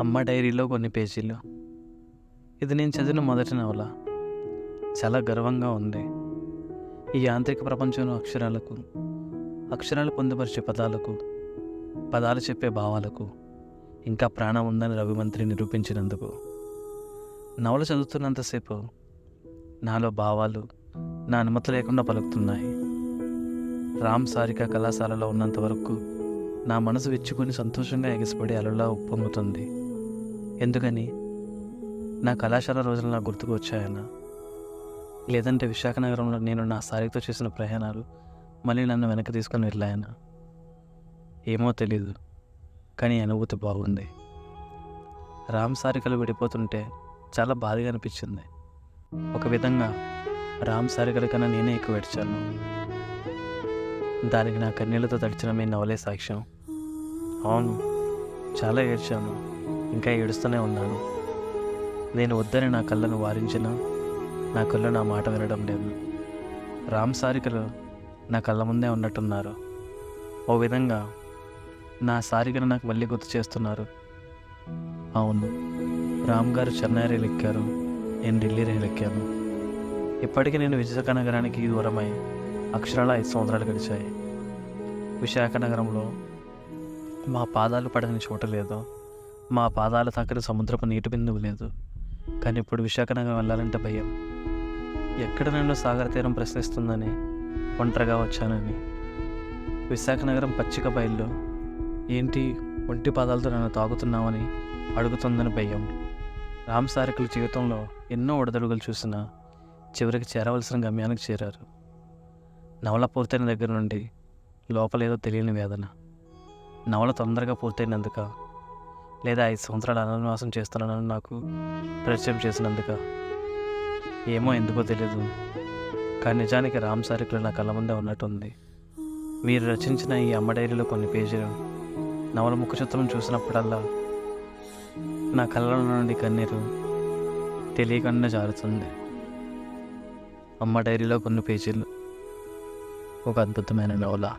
అమ్మ డైరీలో కొన్ని పేజీలు. ఇది నేను చదివిన మొదటి నవల. చాలా గర్వంగా ఉంది. ఈ యాంత్రిక ప్రపంచంలో అక్షరాలకు అక్షరాలు పొందుపరిచే పదాలకు పదాలు చెప్పే భావాలకు ఇంకా ప్రాణం ఉందని రవిమంత్రి నిరూపించినందుకు. నవల చదువుతున్నంతసేపు నాలో భావాలు నా అనుమతి లేకుండా పలుకుతున్నాయి. రామ్ సారిక కళాశాలలో ఉన్నంత వరకు నా మనసు విచ్చుకొని సంతోషంగా ఎగిసిపడి అలలా ఉప్పొంగుతుంది. ఎందుకని? నా కళాశాల రోజులు నాకు గుర్తుకు వచ్చాయన్నా లేదంటే విశాఖ నగరంలో నేను నా సారితో చేసిన ప్రయాణాలు మళ్ళీ నన్ను వెనక్కి తీసుకొని వెళ్ళాయనా? ఏమో తెలీదు కానీ అనుభూతి బాగుంది. రామ్ సారికలు విడిపోతుంటే చాలా బాధగా అనిపించింది. ఒక విధంగా రామ్ సారికల కన్నా నేనే ఎక్కువ ఏడ్చాను. దానికి నా కన్నీళ్ళతో తడిచిన మీ నవలే సాక్ష్యం. అవును చాలా ఏడ్చాను. ఇంకా ఏడుస్తూనే ఉన్నాను. నేను వద్దని నా కళ్ళను వారించిన నా కళ్ళు నా మాట వినడం లేదు. రామ్ సారికలు నా కళ్ళ ముందే ఉన్నట్టున్నారు. ఓ విధంగా నా సారికను నాకు మళ్ళీ గుర్తు చేస్తున్నారు. అవును రామ్ గారు చెన్నై రైలు ఎక్కారు. నేను ఢిల్లీ రైలు ఎక్కాను. ఇప్పటికీ నేను విశాఖ నగరానికి దూరమై అక్షరాల ఐదు సంవత్సరాలు గడిచాయి. విశాఖ నగరంలో మా పాదాలు పడని చోట లేదు. మా పాదాలు తాకని సముద్రపు నీటి బిందువు లేదు. కానీ ఇప్పుడు విశాఖనగరం వెళ్ళాలంటే భయం. ఎక్కడ నన్ను సాగర తీరం ప్రశ్నిస్తుందని ఒంటరిగా వచ్చానని. విశాఖనగరం పచ్చిక బయళ్ళు. ఏంటి ఒంటి పాదాలతో నన్ను తాగుతున్నామని అడుగుతుందని భయం. రామసారికుల జీవితంలో ఎన్నో ఒడదడుగులు చూసినా చివరికి చేరవలసిన గమ్యానికి చేరారు. నవల పూర్తయిన దగ్గర నుండి లోపలేదో తెలియని వేదన. నవల తొందరగా పూర్తయినందుక లేదా ఐదు సంవత్సరాలు అనన్వాసం చేస్తున్నానని నాకు పరిచయం చేసినందుక ఏమో ఎందుకో తెలియదు కానీ నిజానికి రామ్ సారికలు నా కళ్ళ ముందే ఉన్నట్టుంది. మీరు రచించిన ఈ అమ్మ డైరీలో కొన్ని పేజీలు నవల ముఖ చిత్రం చూసినప్పుడల్లా నా కళ్ళ నుండి కన్నీరు తెలియకుండా జారుతుంది. అమ్మ డైరీలో కొన్ని పేజీలు. ఒక అద్భుతమైన నవల.